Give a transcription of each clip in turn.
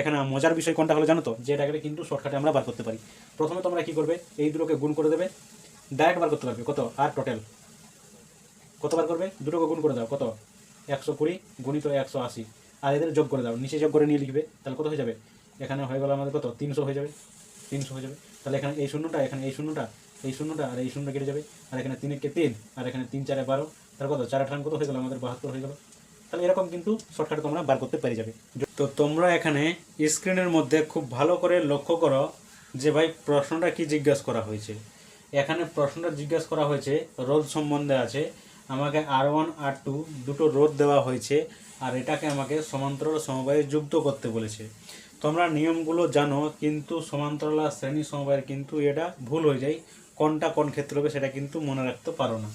এখানে মজার বিষয় কোনটা হলো জানো তো? যে এটাকে কিন্তু শর্টকাটে আমরা বার করতে পারি। প্রথমে তোমরা কি করবে? এই দুটোকে গুণ করে দেবে। ডাইরেক্ট বার করতে পারবে। কত? আর টোটাল কত বার করবে? দুটোকে গুণ করে দাও। কত? একশো কুড়ি গুণিত একশো আশি। আর এদের যোগ করে দাও। নিচে যোগ করে নিয়ে লিখবে। তাহলে কত হয়ে যাবে? এখানে হয়ে গেল আমাদের কত? তিনশো হয়ে যাবে। তিনশো হয়ে যাবে। তাহলে এখানে এই শূন্যটা, এখানে এই শূন্যটা এই শূন্যটা, আর এই শূন্যটা কেটে যাবে। আর এখানে তিনকে তিন, আর এখানে তিন চারে বারো। তার কত? চার আঠান কত হয়ে গেল? আমাদের বাহাত্তর হয়ে গেল। তাহলে এরকম কিন্তু শর্টকাটে তোমরা বার করতে পেরে যাবে। তো তোমরা এখানে স্ক্রিনের মধ্যে খুব ভালো করে লক্ষ্য করো যে ভাই প্রশ্নটা কি জিজ্ঞাসা করা হয়েছে। এখানে প্রশ্নটা জিজ্ঞাসা করা হয়েছে রোদ সম্বন্ধে আছে। আমাকে আর ওয়ান আর টু দুটো রোদ দেওয়া হয়েছে আর এটাকে আমাকে সমান্তরাল সমবায়ে যুক্ত করতে বলেছে। তোমরা নিয়মগুলো জানো, কিন্তু সমান্তরাল শ্রেণি সমবায়ের কিন্তু এটা ভুল হয়ে যায়। কোনটা কোন ক্ষেত্রে হবে সেটা কিন্তু মনে রাখতে পারো না।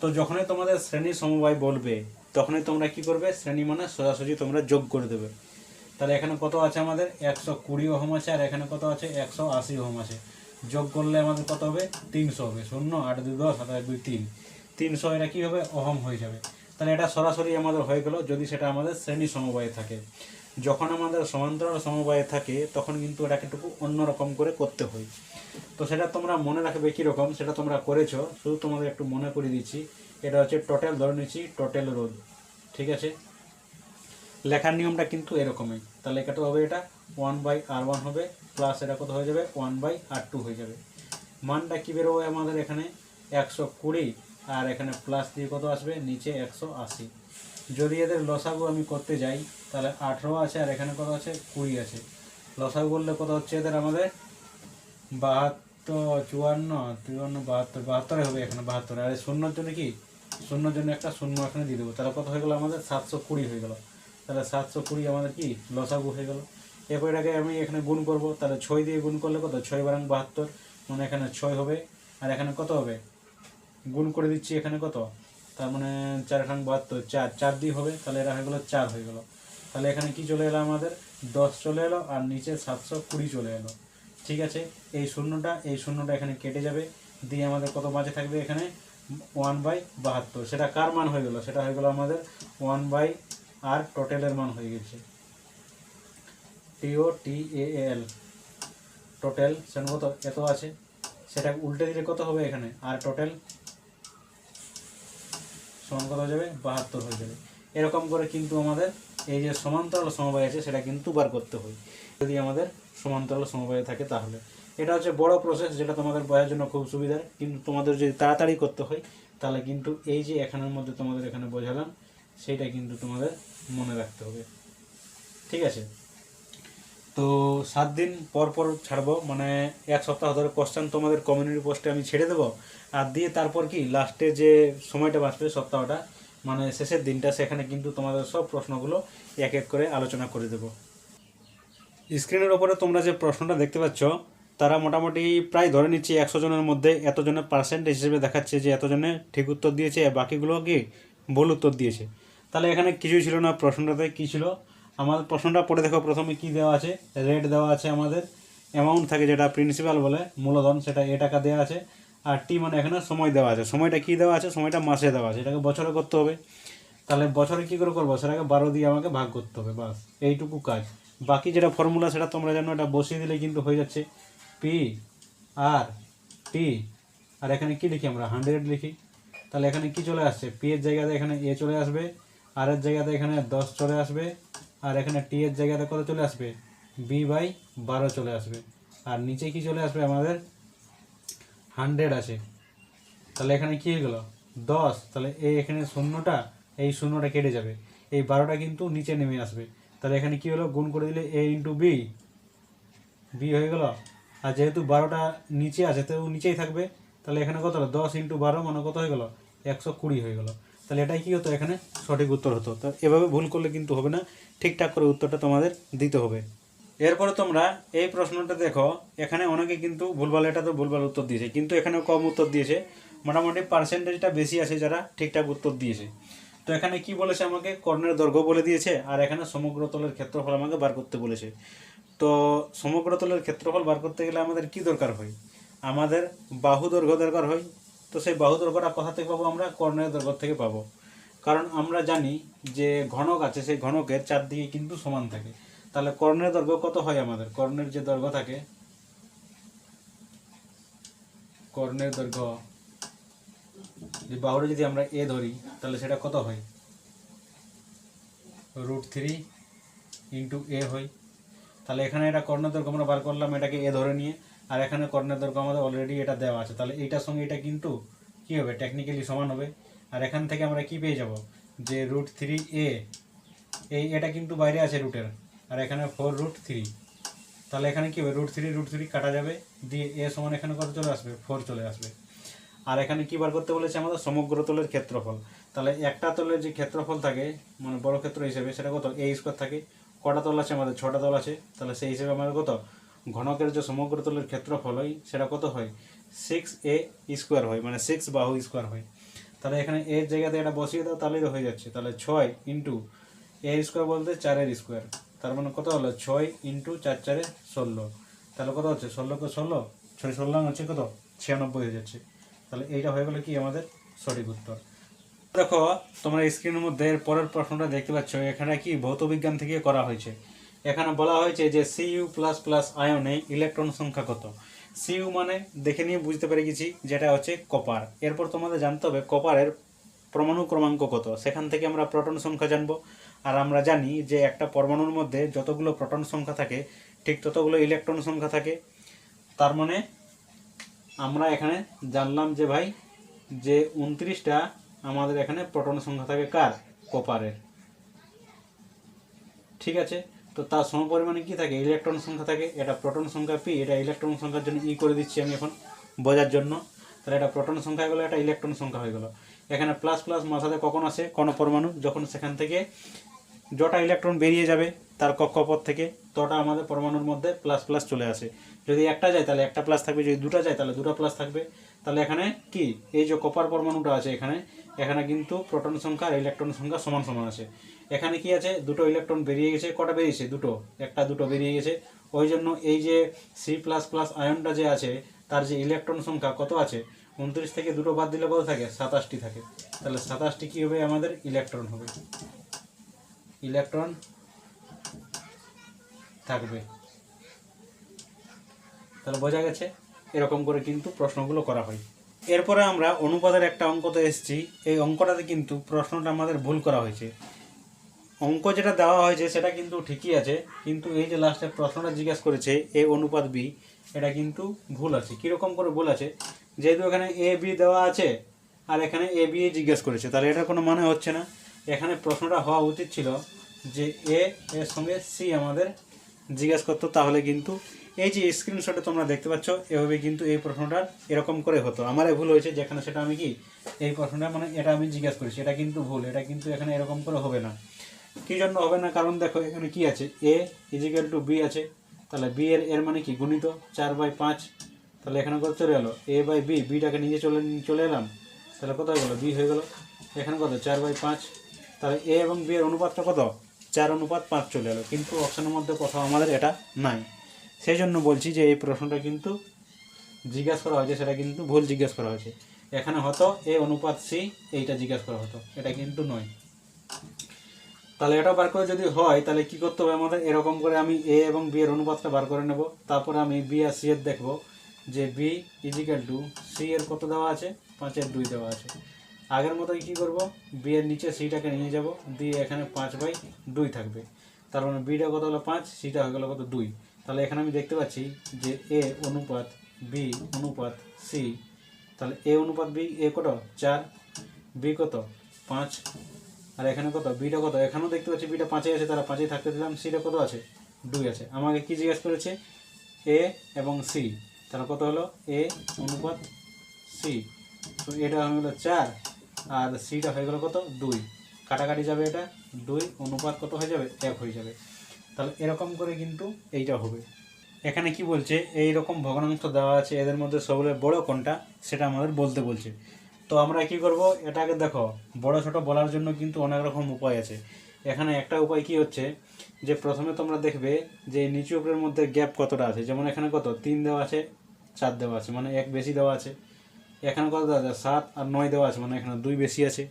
তো যখনই তোমাদের শ্রেণি সমবায় বলবে তখনই তোমরা কি করবে? শ্রেণি মানে সোজাসুজি তোমরা যোগ করে দেবে। তাহলে এখানে কত আছে আমাদের? একশো কুড়ি ওহম আছে, আর এখানে কত আছে? একশো আশি ওহম আছে। যোগ করলে আমাদের কত হবে? তিনশো হবে। শূন্য, আট দুই দশ এক দুই তিন। তিনশো এটা কী হবে? অহম হয়ে যাবে। তাহলে এটা সরাসরি আমাদের হয়ে গেল, যদি সেটা আমাদের শ্রেণি সমবায়ে থাকে। যখন আমাদের সমান্তরাল সমবায়ে থাকে, তখন কিন্তু এটাকে একটু অন্যরকম করে করতে হয়। তো সেটা তোমরা মনে রাখবে কীরকম? সেটা তোমরা করেছ। শুধু তোমাদের একটু মনে করে দিচ্ছি। এটা হচ্ছে টোটাল ধরে নিচ্ছি টোটাল রোদ ঠিক আছে? লেখার নিয়মটা কিন্তু এরকমই। তাহলে এটা তো হবে এটা ওয়ান বাই আর ওয়ান হবে প্লাস এটা কত হয়ে যাবে? ওয়ান বাই আর টু হয়ে যাবে। মানটা কী বেরোবে আমাদের এখানে? একশো কুড়ি, আর এখানে প্লাস দিয়ে কত আসবে? নিচে একশো আশি। যদি এদের লসাগু আমি করতে যাই, তাহলে আঠেরো আছে, আর এখানে কত আছে? কুড়ি আছে। লসাগু করলে কত হচ্ছে এদের আমাদের? বাহাত্তর, চুয়ান্ন চুয়ান্ন বাহাত্তর, বাহাত্তরে হবে এখানে বাহাত্তর। আর শূন্যর জন্য কি? শূন্যর জন্য একটা শূন্য এখানে দিয়ে দেবো। তাহলে কত হয়ে গেলো আমাদের? সাতশো কুড়ি হয়ে গেল। তাহলে সাতশো কুড়ি আমাদের কি? লসাগু হয়ে গেল। এরপর এটাকে আমি এখানে গুণ করব। তাহলে ছয় দিয়ে গুণ করলে কত? ছয় বারাং বাহাত্তর। মানে এখানে ছয় হবে। আর এখানে কত হবে? গুণ করে দিচ্ছি এখানে কত? তার মানে চার এখানে বাহাত্তর, চার। চার দিয়ে হবে। তাহলে এটা হয়ে গেলো চার হয়ে গেল। তাহলে এখানে কি চলে এলো আমাদের? দশ চলে এলো আর নিচে সাতশো কুড়ি চলে এলো। ঠিক আছে? এই শূন্যটা এই শূন্যটা এখানে কেটে যাবে। দিয়ে আমাদের কত বাজে থাকবে এখানে? ওয়ান বাই বাহাত্তর। সেটা কার মান হয়ে গেল? সেটা হয়ে গেল আমাদের ওয়ান বাই আর টোটালের মান হয়ে গেছে। টিও টি এ এল। টোটাল কত? এত আছে। সেটা উল্টে দিলে কত হবে এখানে? আর টোটাল সমান কত হয়ে যাবে? বাহাত্তর হয়ে যাবে। এরকম করে কিন্তু আমাদের এই যে সমান্তরাল সমবায় আছে, সেটা কিন্তু বার করতে হয়। যদি আমাদের সমান্তরাল সমবায় থাকে তাহলে। এটা হচ্ছে বড় প্রসেস যেটা তোমাদের বোঝার জন্য খুব সুবিধার কিন্তু তোমাদের যদি তাড়াতাড়ি করতে হয়, তাহলে কিন্তু এই যে এখানের মধ্যে তোমাদের এখানে বোঝালাম, সেইটা কিন্তু তোমাদের মনে রাখতে হবে। ঠিক আছে? তো সাত দিন পর পর ছাড়বো মানে এক সপ্তাহ ধরে কোশ্চেন তোমাদের কমিউনিটি পোস্টে আমি ছেড়ে দেবো, আর দিয়ে তারপর কি লাস্টে যে সময়টা বাঁচবে সপ্তাহটা মানে শেষের দিনটা, সেখানে কিন্তু তোমাদের সব প্রশ্নগুলো এক এক করে আলোচনা করে দেবো। স্ক্রিনের ওপরে তোমরা যে প্রশ্নটা দেখতে পাচ্ছ তারা মোটামুটি প্রায় ধরে নিচ্ছে একশো জনের মধ্যে এতজনের পার্সেন্টেজ হিসেবে দেখাচ্ছে যে এতজনে ঠিক উত্তর দিয়েছে, আর বাকিগুলো কি ভুল উত্তর দিয়েছে। তাহলে এখানে কিছুই ছিল না, প্রশ্নটাতে কী ছিল? আমাদের প্রশ্নটা পড়ে দেখো, প্রথমে কি দেওয়া আছে? রেট দেওয়া আছে আমাদের। অ্যামাউন্ট থাকে যেটা প্রিন্সিপাল বলে, মূলধন, সেটা এ টাকা দেওয়া আছে। আর টি মানে এখানে সময় দেওয়া আছে। সময়টা কি দেওয়া আছে? সময়টা মাসে দেওয়া আছে। এটাকে বছরে করতে হবে। তাহলে বছরে কী করে করব? সেটাকে বারো দিয়ে আমাকে ভাগ করতে হবে, বাস। এইটুকু কাজ। বাকি যেটা ফর্মুলা সেটা তোমরা জানো, এটা বসিয়ে দিলে কিন্তু হয়ে যাচ্ছে। পি আর টি আর এখানে কি লিখি আমরা? হান্ড্রেড লিখি। তাহলে এখানে কি চলে আসছে? পি এর জায়গাতে এখানে এ চলে আসবে আর এর জায়গাতে এখানে দশ চলে আসবে, আর এখানে টি এর জায়গাতে কত চলে আসবে? বি বাই বারো চলে আসবে। আর নিচে কি চলে আসবে? আমাদের হান্ড্রেড আছে। তাহলে এখানে কি হয়ে গেল? দশ। তাহলে এই এখানে শূন্যটা, এই শূন্যটা কেটে যাবে। এই বারোটা কিন্তু নিচে নেমে আসবে। তাহলে এখানে কি হলো? গুণ করে দিলে এ ইন্টু বি বি হয়ে গেল আর যেহেতু বারোটা নিচে আছে, তো নিচেই থাকবে। তাহলে এখানে কত হলো? দশ ইন্টু বারো মানে কত হয়ে গেল? একশো কুড়ি হয়ে গেল। তাহলে এটাই কী হতো? এখানে সঠিক উত্তর হতো। তো এভাবে ভুল করলে কিন্তু হবে না। ঠিকঠাক করে উত্তরটা তোমাদের দিতে হবে। এরপরে তোমরা এই প্রশ্নটা দেখো। এখানে অনেকে কিন্তু ভুলভাল, এটা তো ভুলভাল উত্তর দিয়েছে। কিন্তু এখানে কম উত্তর দিয়েছে। মোটামুটি পার্সেন্টেজটা বেশি আছে যারা ঠিকঠাক উত্তর দিয়েছে। তো এখানে কি বলেছে আমাকে? কর্ণের দৈর্ঘ্য বলে দিয়েছে। আর এখানে সমগ্র তলের ক্ষেত্রফল আমাকে বার করতে বলেছে। তো সমগ্র তলের ক্ষেত্রফল বার করতে গেলে আমাদের কি দরকার হয়? আমাদের বাহু দৈর্ঘ্য দরকার হয়। তো সেই বাহু দৈর্ঘ্যটা কোথা থেকে পাবো আমরা? কর্ণের দৈর্ঘ্য থেকে পাবো। কারণ আমরা জানি যে ঘনক আছে, সেই ঘনকের চারদিকে কিন্তু সমান থাকে। তাহলে কর্ণের দৈর্ঘ্য কত হয় আমাদের? কর্ণের যে দৈর্ঘ্য থাকে, কর্ণের দৈর্ঘ্য, যে বাহুটা যদি আমরা এ ধরি, তাহলে সেটা কত হয়? রুট থ্রি ইন্টু এ হয়। তাহলে এখানে এটা কর্ণের দৈর্ঘ্য আমরা বার করলাম, এটাকে এ ধরে নিয়ে। আর এখানে কর্ণের দৈর্ঘ্য আমাদের অলরেডি এটা দেওয়া আছে। তাহলে এইটার সঙ্গে এটা কিন্তু কি হবে? টেকনিক্যালি সমান হবে। আর এখান থেকে আমরা কি পেয়ে যাব? যে রুট থ্রি এ এই এটা কিন্তু বাইরে আছে রুটের আর এখানে ফোর রুট থ্রি তাহলে এখানে কী হবে? রুট থ্রি রুট থ্রি কাটা যাবে। দিয়ে এ সমান এখানে কত চলে আসবে? ফোর চলে আসবে। আর এখানে কী বার করতে বলেছে আমাদের? সমগ্র তলের ক্ষেত্রফল। তাহলে একটা তলের যে ক্ষেত্রফল থাকে মানে বড় ক্ষেত্র হিসেবে, সেটা কত? এ স্কোয়ার থাকে। কটা তল আছে? আমাদের ছটা তল আছে। তাহলে সেই হিসেবে আমাদের কত? ঘনকের যে সমগ্র তলের ক্ষেত্রফল হয়, সেটা কত হয়? সিক্স এ স্কোয়ার হয় মানে সিক্স বাহু স্কোয়ার হয়। তাহলে এখানে এর জায়গাতে এটা বসিয়ে দাও, তাহলেই হয়ে যাচ্ছে। তাহলে ছয় ইন্টু এ স্কোয়ার বলতে চারের স্কোয়ার তার মানে কত হলো? ছয় ইন্টু চার চারে ষোলো। তাহলে কত হচ্ছে? ষোলোকে ষোলো, ছয় ষোলো হচ্ছে কত? ছিয়ানব্বই হয়ে যাচ্ছে। তাহলে এইটা হয়ে গেলো কি? আমাদের সঠিক উত্তর। দেখো, তোমরা স্ক্রিনের মধ্যে পরের প্রশ্নটা দেখতে পাচ্ছ। এখানে কি ভৌতবিজ্ঞান থেকে করা হয়েছে? এখানে বলা হয়েছে যে সিইউ প্লাস প্লাস আয়নে ইলেকট্রন সংখ্যা কত? সিইউ মানে দেখে নিয়ে বুঝতে পেরে গেছি যেটা হচ্ছে কপার এরপর তোমাদের জানতে হবে কপারের পরমাণু ক্রমাঙ্ক কত। সেখান থেকে আমরা প্রোটন সংখ্যা জানব। আর আমরা জানি যে একটা পরমাণুর মধ্যে যতগুলো প্রোটন সংখ্যা থাকে, ঠিক ততগুলো ইলেকট্রন সংখ্যা থাকে। তার মানে আমরা এখানে জানলাম যে ভাই, যে উনত্রিশটা আমাদের এখানে প্রোটন সংখ্যা থাকে কার? কপারের। ঠিক আছে? তো তার সমপরিমাণে কি থাকে? ইলেকট্রন সংখ্যা থাকে। এটা প্রোটন সংখ্যা পি, এটা ইলেকট্রন সংখ্যার জন্য ই করে দিচ্ছি আমি এখন বোঝার জন্য। তাহলে এটা প্রোটন সংখ্যা হয়ে গেলো, এটা ইলেকট্রন সংখ্যা হয়ে গেলো। এখানে প্লাস প্লাস মাথাতে কখন আসে? কোনো পরমাণু। যখন সেখান থেকে যটা ইলেকট্রন বেরিয়ে যাবে তার কক্ষপথ থেকে তটা আমাদের পরমাণুর মধ্যে প্লাস প্লাস চলে আসে। যদি একটা যায়, তাহলে একটা প্লাস থাকবে। যদি দুটো যায়, তাহলে দুটো প্লাস থাকবে। তাহলে এখানে কি? এই যে কপার পরমাণুটা আছে এখানে এখানে কিন্তু প্রোটন সংখ্যা আর ইলেকট্রন সংখ্যা সমান সমান আছে। এখানে কি আছে? দুটো ইলেকট্রন বেরিয়ে গেছে। কটা বেরিয়েছে? দুটো। একটা, দুটো বেরিয়ে গেছে। ওই জন্য এই যে সি প্লাস প্লাস আয়নটা যে আছে, তার যে ইলেকট্রন সংখ্যা কত আছে? উনত্রিশ থেকে দুটো বাদ দিলে কত থাকে? সাতাশটি থাকে। তাহলে সাতাশটি কি হবে? আমাদের ইলেকট্রন হবে। ইলেকট্রন থাকবে। তাহলে বোঝা গেছে, এরকম করে কিন্তু প্রশ্নগুলো করা হয়। এরপরে আমরা অনুপাতের একটা অঙ্কতে এসেছি, এই অঙ্কটাতে কিন্তু প্রশ্নটা আমাদের ভুল করা হয়েছে। অঙ্ক যেটা দেওয়া হয়েছে সেটা কিন্তু ঠিকই আছে, কিন্তু এই যে লাস্টে প্রশ্নটা জিজ্ঞেস করেছে এ অনুপাত বি, এটা কিন্তু ভুল আছে। কীরকম করে ভুল আছে? যেহেতু এখানে এ, বি দেওয়া আছে, আর এখানে এ, বি জিজ্ঞেস করেছে, তাহলে এটা কোনো মানে হচ্ছে না। এখানে প্রশ্নটা হওয়া উচিত ছিল যে এ এর সঙ্গে সি আমাদের জিজ্ঞেস করতো, তাহলে কিন্তু এই যে স্ক্রিনশটে তোমরা দেখতে পাচ্ছ, এভাবে কিন্তু এই প্রশ্নটা এরকম করে হতো। আমার ভুল হয়েছে, যেখানে সেটা আমি কি, এই প্রশ্নটা মানে এটা আমি জিজ্ঞেস করেছি, এটা কিন্তু ভুল, এটা কিন্তু এখানে এরকম করে হবে না। কী জন্য হবে না? কারণ দেখো, এখানে কি আছে? এ ইজিক্যাল টু বি আছে, তাহলে বি এর এর মানে কি? গুণিত চার বাই পাঁচ, তাহলে এখানে কত চলে এলো? এ বাই বি বিটাকে নিজে চলে চলে এলাম, তাহলে কত হয়ে গেলো? বি হয়ে গেলো। এখানে কত? চার বাই পাঁচ, তাহলে এ এবং বি এর অনুপাতটা কত? চার অনুপাত পাঁচ চলে এলো। কিন্তু অপশানের মধ্যে কোথাও আমাদের এটা নাই। সেই জন্য বলছি যে এই প্রশ্নটা কিন্তু জিজ্ঞাসা করা হয়েছে, সেটা কিন্তু ভুল জিজ্ঞাসা করা হয়েছে। এখানে হতো এ অনুপাত সি, এইটা জিজ্ঞাসা করা হতো। এটা কিন্তু নয়। তাহলে এটা বার করে যদি হয়, তাহলে কি করতে হবে আমাদের? এরকম করে আমি এ এবং বি এর অনুপাতটা বার করে নেব। তারপরে আমি বি আর সি এর দেখব যে বি ইজিক্যাল টু সি এর কত দেওয়া আছে? পাঁচের দুই দেওয়া আছে। আগের মতোই কী করব? বি এর নিচে সিটাকে নিয়ে যাব। দিয়ে এখানে পাঁচ বাই দুই থাকবে। তার মানে বিটা কত হলো পাঁচ? সিটা হয়ে গেলো কত? দুই। তাহলে এখানে আমি দেখতে পাচ্ছি যে এ অনুপাত, বি অনুপাত, সি। তাহলে এ অনুপাত বি, এ কত? চার। বি কত? পাঁচ। আর এখানে কত? বিটা কত? এখানেও দেখতে পাচ্ছি বিটা পাঁচে আছে তারা পাঁচেই থাকতে দিলাম। সিটা কত আছে? দুই আছে। আমাকে কি জিজ্ঞেস করেছে? এ এবং সি। তাহলে কত হলো? এ অনুপাত সি। তো এটা হলো চার। আর সিটা হয়ে গেলো কত? দুই। কাটাকাটি যাবে এটা? দুই। অনুপাত কত হয়ে যাবে? এক হয়ে যাবে। তাহলে এরকম করে কিন্তু এইটা হবে। এখানে কি বলছে? এই রকম ভগ্নাংশ দেওয়া আছে এদের মধ্যে সবচেয়ে বড় কোনটা? সেটা আমাদের বলতে বলছে। তো আমরা কি করব? এটাকে দেখো, বড় ছোট বলার জন্য কিন্তু অনেক রকম উপায় আছে। এখানে একটা উপায় কি হচ্ছে? যে প্রথমে তোমরা দেখবে যে নিচু উপরের মধ্যে গ্যাপ কতটা আছে? যেমন এখানে কত? তিন দেওয়া আছে, চার দেওয়া আছে মানে এক বেশি দেওয়া আছে। এখানে কত আছে? সাত আর নয় দেওয়া আছে মানে এখানে দুই বেশি আছে।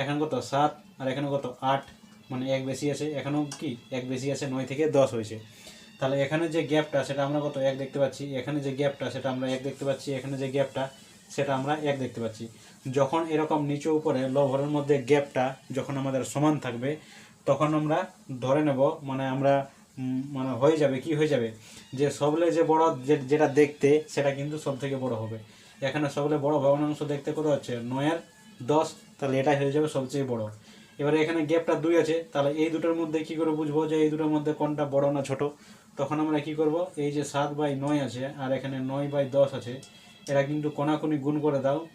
এখানে কত? সাত আর এখানে কত? আট মানে এক বেশি আছে। এখানেও কি? এক বেশি আছে, নয় থেকে দশ হয়েছে। তাহলে এখানে যে গ্যাপটা, সেটা আমরা কত? এক দেখতে পাচ্ছি। এখানে যে গ্যাপটা, সেটা আমরা এক দেখতে পাচ্ছি। এখানে যে গ্যাপটা, সেটা আমরা এক দেখতে পাচ্ছি। যখন এরকম নিচু উপরে লভরের মধ্যে গ্যাপটা যখন আমাদের সমান থাকবে, তখন আমরা ধরে নেব মানে আমরা মানে হয়ে যাবে, কি হয়ে যাবে? যে সবলে যে বড় যেটা দেখতে, সেটা কিন্তু সব থেকে বড় হবে। এখানে সবলে বড় ভগ্নাংশ দেখতে কত হচ্ছে? নয়ের দশ। তাহলে এটাই হয়ে যাবে সবচেয়ে বড়। এবারে এখানে গ্যাপটা দুই আছে। তাহলে এই দুটোর মধ্যে কি করে বুঝব যে এই দুটোর মধ্যে কোনটা বড় না ছোট? তখন আমরা কি করব? এই যে সাত বাই নয় আছে আর এখানে নয় বাই দশ আছে। এরা কিন্তু কোনাকুনি গুণ করে দাও।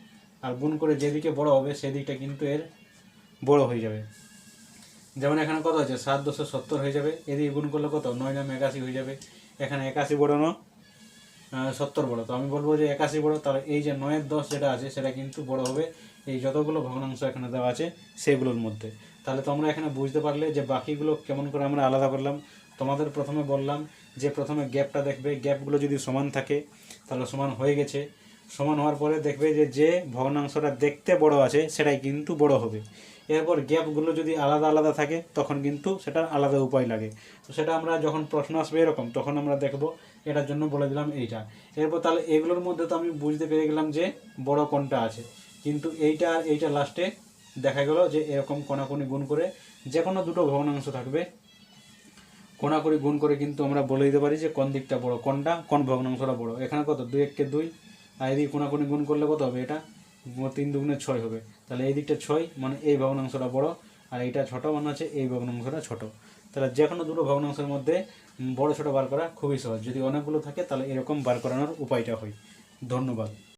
আর গুণ করে যেদিকে বড় হবে সেদিকটা কিন্তু এর বড় হয়ে যাবে। যেমন এখানে কত আছে? সাত দশে সত্তর হয়ে যাবে। এদিকে গুণ করলে কত? নয় নাম একাশি হয়ে যাবে। এখানে একাশি বড় না সত্তর বড়। তো আমি বলব যে একাশি বড়, তার এই যে নয়ের দশ যেটা আছে, সেটা কিন্তু বড় হবে। এই যতগুলো ভগ্নাংশ এখানে দেওয়া আছে, সেগুলোর মধ্যে। তাহলে তোমরা এখানে বুঝতে পারলে যে বাকিগুলো কেমন করে আমরা আলাদা করলাম। তোমাদের প্রথমে বললাম যে প্রথমে গ্যাপটা দেখবে। গ্যাপগুলো যদি সমান থাকে, তাহলে সমান হয়ে গেছে। সমান হওয়ার পরে দেখবে যে যে ভগ্নাংশটা দেখতে বড় আছে, সেটাই কিন্তু বড় হবে। এরপর গ্যাপগুলো যদি আলাদা আলাদা থাকে, তখন কিন্তু সেটা আলাদা উপায় লাগে। তো সেটা আমরা যখন প্রশ্ন আসবে এরকম, তখন আমরা দেখব, এটার জন্য বলে দিলাম এইটা। এরপর তাহলে এগুলোর মধ্যে তো আমি বুঝতে পেরে গেলাম যে, বড় কোনটা আছে। কিন্তু এইটা আর এইটা লাস্টে দেখা গেল যে, এরকম কোনাকুনি গুণ করে যে কোনো দুটো ভগ্নাংশ থাকবে। কোনাকুনি গুণ করে কিন্তু আমরা বলে দিতে পারি যে, কোন দিকটা বড়, কোনটা, কোন ভগ্নাংশটা বড়। এখানে কত? দুই এককে দুই। আর এদিকে কোনাকুনি গুণ করলে কত হবে? এটা তিন দুগুণে ছয় হবে। তাহলে এই দিকটা ছয় মানে এই ভগ্নাংশটা বড়, আর এইটা ছোট মানে হচ্ছে এই ভগ্নাংশটা ছোট। তাহলে যে কোনো দুটো ভগ্নাংশের মধ্যে বড়ো ছোট বার করা খুবই সহজ। যদি অনেকগুলো থাকে, তাহলে এরকম বার করানোর উপায়টা হয়। ধন্যবাদ।